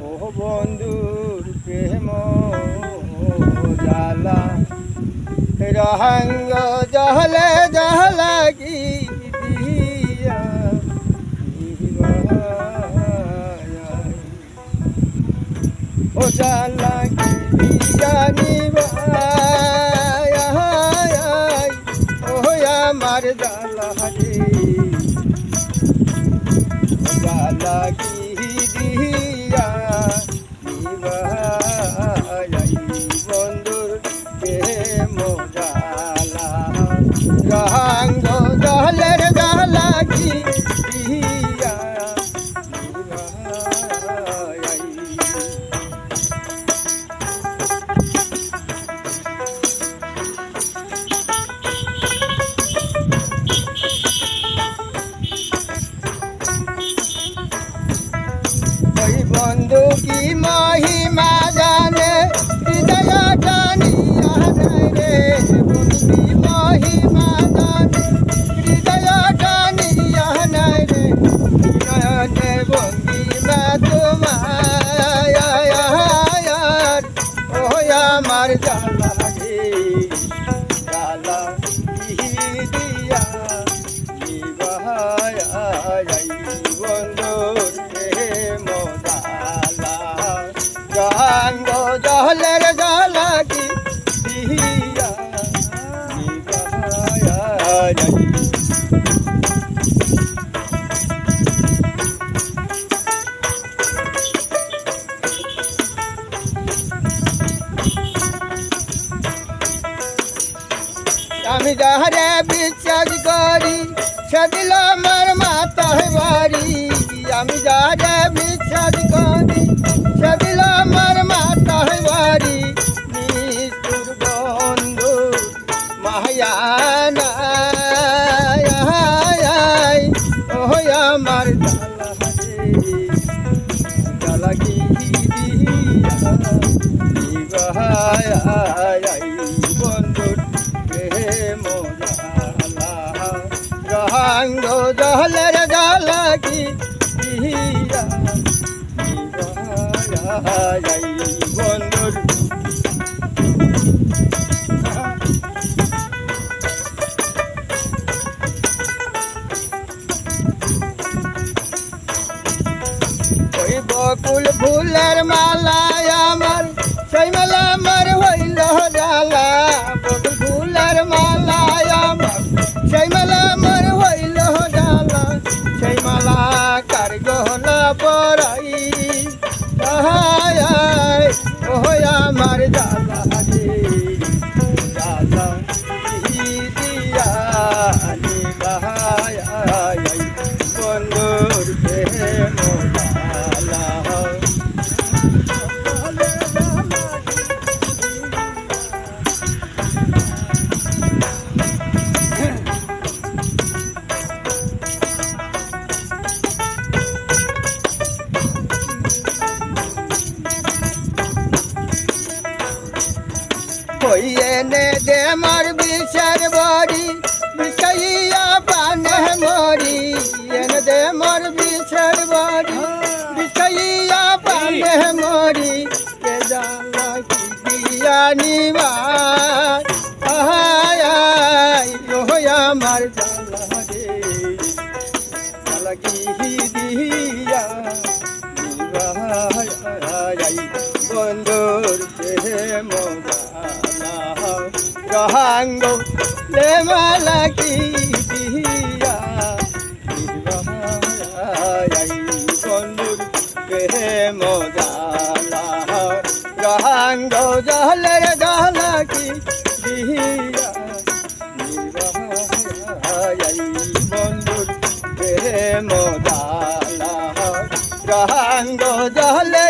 ও বন্ধুর প্রেম জালা। রহঙ্গ জহলে জহলা কি ও জালা কি জানি ও আমার জালা জালা কি মহিমা জানে হৃদয় টানিয়া নেয় রে। বন্ধু কি মহিমা জানে হৃদয় টানিয়া নেয় রে। নয়নে ও আমার জালা যাহারে বিশ্বাস করি সেদিল আমার মাতা বাড়ি। আমি যাহারে বিশ্বাস করি সেদিল আমার মাতা বাড়ি। নিষ্ঠুর বন্ধু মায়ানা আমার জ্বালা কি বন্ধুর জহলের জ্বালা কি বন্ধুর বকুল ফুলের মালা আমার সেই মালা আমার হইল জালা বকুল ফুলের মালা আমার সেই আমার আমার জালা দিয়া নিবা আহায় ওই আমার জালা রে জালা কি দিয়া বন্ধুর প্রেম রহাঙ্গ লে মালা কি দিয়া জালা রহাঙ্গ জালা